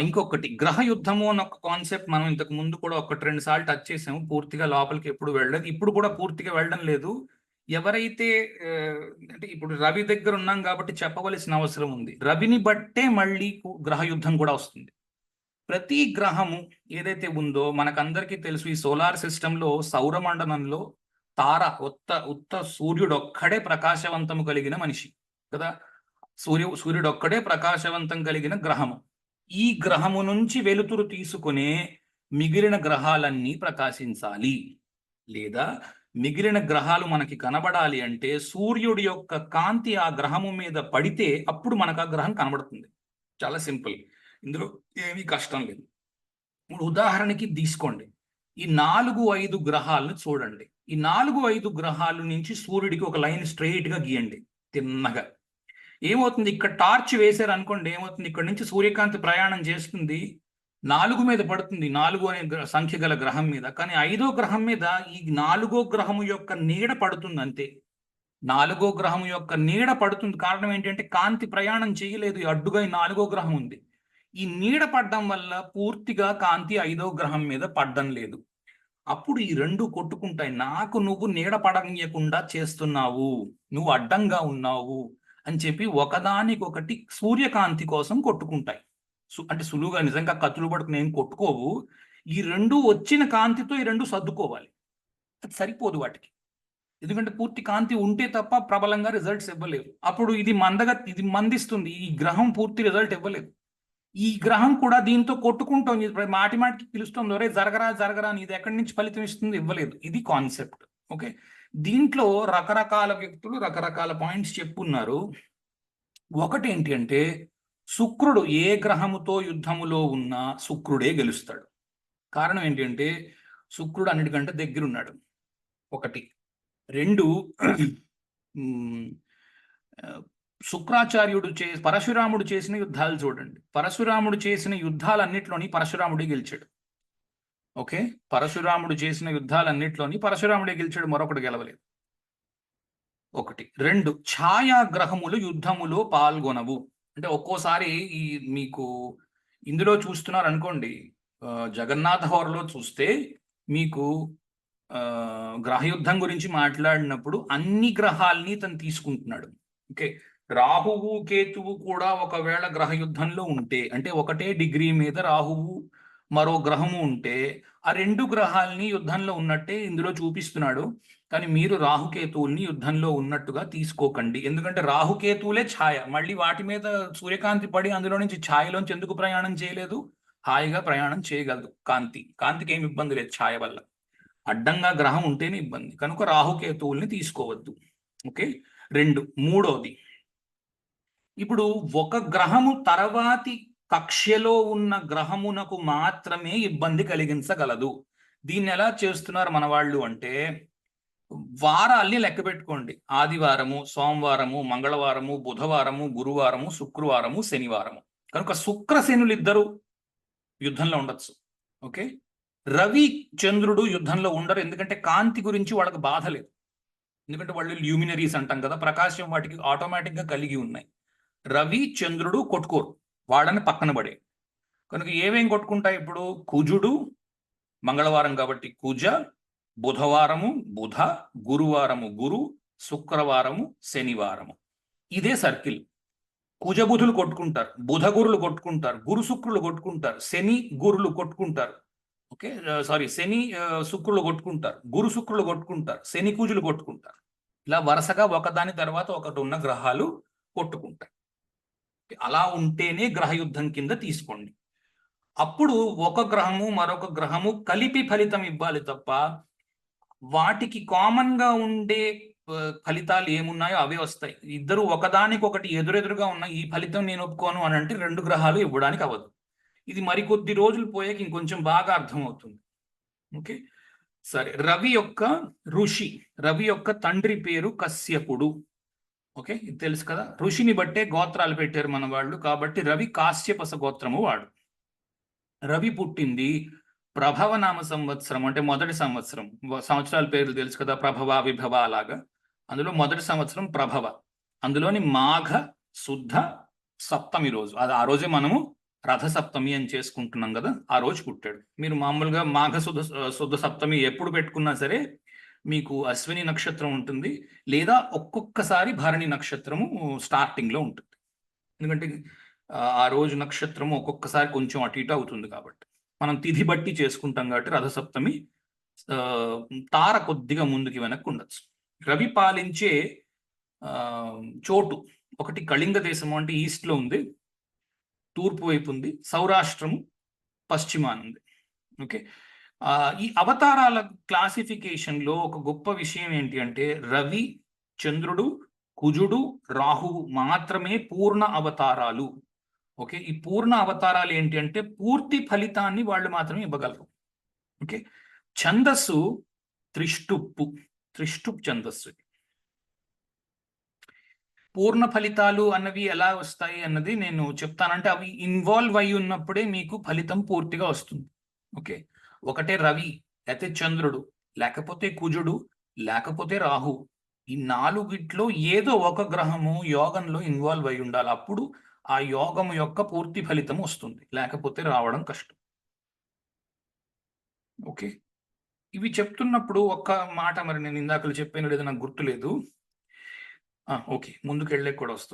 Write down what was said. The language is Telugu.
ఇంకొకటి గ్రహ యుద్ధము అని ఒక కాన్సెప్ట్ మనం ఇంతకు ముందు కూడా ఒకటి రెండు సార్లు టచ్ చేసాము. పూర్తిగా లోపలికి ఎప్పుడు వెళ్ళలేదు. ఇప్పుడు కూడా పూర్తిగా వెళ్ళడం లేదు. ఎవరైతే అంటే ఇప్పుడు రవి దగ్గర ఉన్నాం కాబట్టి చెప్పవలసిన అవసరం ఉంది. రవిని బట్టే మళ్ళీ గ్రహ యుద్ధం కూడా వస్తుంది. ప్రతి గ్రహము ఏదైతే ఉందో మనకందరికీ తెలుసు ఈ సోలార్ సిస్టంలో సౌరమండలంలో తార ఉత్త ఉత్త సూర్యుడు ఒక్కడే ప్రకాశవంతము కలిగిన మనిషి కదా? సూర్యు సూర్యుడు ఒక్కడే ప్రకాశవంతం కలిగిన గ్రహము. ఈ గ్రహము నుంచి వెలుతురు తీసుకునే మిగిలిన గ్రహాలన్నీ ప్రకాశించాలి. లేదా మిగిలిన గ్రహాలు మనకి కనబడాలి అంటే సూర్యుడి యొక్క కాంతి ఆ గ్రహము మీద పడితే అప్పుడు మనకు ఆ గ్రహం కనబడుతుంది. చాలా సింపుల్. ఇందులో ఏమీ కష్టం లేదు. ఇప్పుడు ఉదాహరణకి తీసుకోండి. ఈ నాలుగు ఐదు గ్రహాలను చూడండి. ఈ నాలుగు ఐదు గ్రహాల నుంచి సూర్యుడికి ఒక లైన్ స్ట్రైట్గా గీయండి. తిన్నగా. ఏమవుతుంది? ఇక్కడ టార్చ్ వేశారు అనుకోండి ఏమవుతుంది? ఇక్కడ నుంచి సూర్యకాంతి ప్రయాణం చేస్తుంది. నాలుగు మీద పడుతుంది. నాలుగు అనే సంఖ్య గల గ్రహం మీద. కానీ ఐదో గ్రహం మీద ఈ నాలుగో గ్రహము యొక్క నీడ పడుతుంది అంతే. నాలుగో గ్రహం యొక్క నీడ పడుతుంది. కారణం ఏంటంటే కాంతి ప్రయాణం చేయలేదు. ఈ అడ్డుగా ఈ నాలుగో గ్రహం ఉంది. ఈ నీడ పడ్డం వల్ల పూర్తిగా కాంతి ఐదో గ్రహం మీద పడ్డం లేదు. అప్పుడు ఈ రెండు కొట్టుకుంటాయి. నాకు నువ్వు నీడ పడనీయకుండా చేస్తున్నావు. నువ్వు అడ్డంగా ఉన్నావు. అని చెప్పి ఒకదానికొకటి సూర్యకాంతి కోసం కొట్టుకుంటాయి. సు- అంటే సులువుగా నిజంగా కత్తులు పడుకుని ఏం కొట్టుకోవు. ఈ రెండు వచ్చిన కాంతితో ఈ రెండు సర్దుకోవాలి. అది సరిపోదు వాటికి. ఎందుకంటే పూర్తి కాంతి ఉంటే తప్ప ప్రబలంగా రిజల్ట్స్ ఇవ్వలేవు. అప్పుడు ఇది మందగా ఇది మందిస్తుంది. ఈ గ్రహం పూర్తి రిజల్ట్ ఇవ్వలేదు. ఈ గ్రహం కూడా దీంతో కొట్టుకుంటోంది. మాటి మాటికి పిలుస్తుంది. ఒరే జరగరా జరగరా అని ఇది ఎక్కడి నుంచి ఫలితం ఇస్తుంది ఇవ్వలేదు. ఇది కాన్సెప్ట్. ఓకే? దీంట్లో రకరకాల వ్యక్తులు రకరకాల పాయింట్స్ చెప్పున్నారు. ఒకటి ఏంటి అంటే శుక్రుడు ఏ గ్రహముతో యుద్ధములో ఉన్నా శుక్రుడే గెలుస్తాడు. కారణం ఏంటి అంటే శుక్రుడు అన్నిటికంటే దగ్గరున్నాడు. ఒకటి. రెండు శుక్రాచార్యుడు చే పరశురాముడు చేసిన యుద్ధాలు చూడండి. పరశురాముడు చేసిన యుద్ధాలన్నిటిలోని పరశురాముడే గెలిచాడు. ఓకే? పరశురాముడు చేసిన యుద్ధాలన్నింటిలోని పరశురాముడే గెలిచాడు మరొకడు గెలవలేదు. ఒకటి. రెండు. ఛాయాగ్రహములు యుద్ధములో పాల్గొనవు. అంటే ఒక్కోసారి ఈ మీకు ఇందులో చూస్తున్నారు అనుకోండి జగన్నాథ హోరలో చూస్తే మీకు ఆ, గ్రహయుద్ధం గురించి మాట్లాడినప్పుడు అన్ని గ్రహాల్ని తను తీసుకుంటున్నాడు. ఓకే? రాహువు కేతువు కూడా ఒకవేళ గ్రహయుద్ధంలో ఉంటే అంటే ఒకటే డిగ్రీ మీద రాహువు మరో గ్రహము ఉంటే ఆ రెండు గ్రహాల్ని యుద్ధంలో ఉన్నట్టే ఇందులో చూపిస్తున్నాడు. కానీ మీరు రాహుకేతువుల్ని యుద్ధంలో ఉన్నట్టుగా తీసుకోకండి. ఎందుకంటే రాహుకేతువులే ఛాయ. మళ్ళీ వాటి మీద సూర్యకాంతి పడి అందులో నుంచి ఛాయలోంచి ఎందుకు ప్రయాణం చేయలేదు? హాయిగా ప్రయాణం చేయగలదు. కాంతి. కాంతికి ఏమి ఇబ్బంది లేదు ఛాయ వల్ల. అడ్డంగా గ్రహం ఉంటేనే ఇబ్బంది. కనుక రాహుకేతువుల్ని తీసుకోవద్దు. ఓకే? రెండు. మూడోది. ఇప్పుడు ఒక గ్రహము తర్వాతి కక్ష్యలో ఉన్న గ్రహమునకు మాత్రమే ఇబ్బంది కలిగించగలదు. దీన్ని ఎలా చేస్తున్నారు మన వాళ్ళు అంటే వారాల్ని లెక్క పెట్టుకోండి. ఆదివారము సోమవారము మంగళవారము బుధవారము గురువారము శుక్రవారము శనివారము. కనుక శుక్రసేనులు ఇద్దరు యుద్ధంలో ఉండొచ్చు. ఓకే? రవి చంద్రుడు యుద్ధంలో ఉండరు. ఎందుకంటే కాంతి గురించి వాళ్ళకి బాధ లేదు. ఎందుకంటే వాళ్ళు ల్యూమినరీస్ అంటాం కదా ప్రకాశం వాటికి ఆటోమేటిక్గా కలిగి ఉన్నాయి. రవి చంద్రుడు కొట్టుకోరు. వాడని పక్కన పడే. కనుక ఏమేం కొట్టుకుంటాయి ఇప్పుడు? కుజుడు మంగళవారం కాబట్టి కుజ బుధవారము బుధ గురువారము గురు శుక్రవారము శనివారము. ఇదే సర్కిల్. కుజబుధులు కొట్టుకుంటారు బుధ గురులు కొట్టుకుంటారు గురు శుక్రులు కొట్టుకుంటారు శని గురులు కొట్టుకుంటారు. ఓకే? సారీ శని శుక్రులు కొట్టుకుంటారు గురు శుక్రులు కొట్టుకుంటారు శని కుజులు కొట్టుకుంటారు. ఇలా వరుసగా ఒకదాని తర్వాత ఒకటి ఉన్న గ్రహాలు కొట్టుకుంటాయి. అలా ఉంటేనే గ్రహయుద్ధం కింద తీసుకోండి. అప్పుడు ఒక గ్రహము మరొక గ్రహము కలిపి ఫలితం ఇవ్వాలి తప్ప వాటికి కామన్గా ఉండే ఫలితాలు ఏమున్నాయో అవే వస్తాయి. ఇద్దరు ఒకదానికొకటి ఎదురెదురుగా ఉన్న ఈ ఫలితం నేను ఒప్పుకోను అని అంటే రెండు గ్రహాలు ఇవ్వడానికి అవ్వదు. ఇది మరికొద్ది రోజులు పోయాక ఇంకొంచెం బాగా అర్థమవుతుంది. ఓకే? సరే. రవి యొక్క ఋషి రవి యొక్క తండ్రి పేరు కశ్యపుడు. ఓకే ఇది తెలుసు కదా. ఋషిని బట్టే గోత్రాలు పెట్టారు మన వాళ్ళు. కాబట్టి రవి కాశ్యపస గోత్రము వాడు. రవి పుట్టింది ప్రభవ నామ సంవత్సరం అంటే మొదటి సంవత్సరం. సంవత్సరాల పేర్లు తెలుసు కదా ప్రభవ విభవ అలాగా. అందులో మొదటి సంవత్సరం ప్రభవ. అందులోని మాఘ శుద్ధ సప్తమి రోజు. అది ఆ రోజే మనము రథసప్తమి అని చేసుకుంటున్నాం కదా ఆ రోజు పుట్టాడు. మీరు మామూలుగా మాఘ శుద్ధ శుద్ధ సప్తమి ఎప్పుడు పెట్టుకున్నా సరే మీకు అశ్విని నక్షత్రం ఉంటుంది లేదా ఒక్కొక్కసారి భరణి నక్షత్రము స్టార్టింగ్లో ఉంటుంది. ఎందుకంటే ఆ, రోజు నక్షత్రము ఒక్కొక్కసారి కొంచెం అటు ఇటు అవుతుంది కాబట్టి. మనం తిథి బట్టి చేసుకుంటాం కాబట్టి రథసప్తమి తార కొద్దిగా ముందుకి వెనక్కి ఉండొచ్చు. రవి పాలించే చోటు ఒకటి కళింగ దేశము అంటే ఈస్ట్లో ఉంది తూర్పు వైపు ఉంది సౌరాష్ట్రము పశ్చిమాన ఉంది. ఓకే? ఈ అవతారాల క్లాసిఫికేషన్లో ఒక గొప్ప విషయం ఏంటి అంటే రవి చంద్రుడు కుజుడు రాహువు మాత్రమే పూర్ణ అవతారాలు. ఓకే? ఈ పూర్ణ అవతారాలు ఏంటి అంటే పూర్తి ఫలితాన్ని వాళ్ళు మాత్రమే ఇవ్వగలరు. ఓకే? ఛందస్సు త్రిష్టుప్పు. త్రిష్టుప్ ఛందస్సు. పూర్ణ ఫలితాలు అన్నవి ఎలా వస్తాయి అన్నది నేను చెప్తానంటే అవి ఇన్వాల్వ్ అయి ఉన్నప్పుడే మీకు ఫలితం పూర్తిగా వస్తుంది. ఓకే? ఒకటే రవి లేకపోతే చంద్రుడు లేకపోతే కుజుడు లేకపోతే రాహు. ఈ నాలుగిట్లో ఏదో ఒక గ్రహము యోగంలో ఇన్వాల్వ్ అయి ఉండాలి. అప్పుడు ఆ యోగం యొక్క పూర్తి ఫలితం వస్తుంది. లేకపోతే రావడం కష్టం. ఓకే? ఇవి చెప్తున్నప్పుడు ఒక్క మాట మరి నేను ఇందాకలు చెప్పాను లేదా నాకు గుర్తులేదు. ఓకే. ముందుకు వెళ్ళే కూడా వస్తుంది.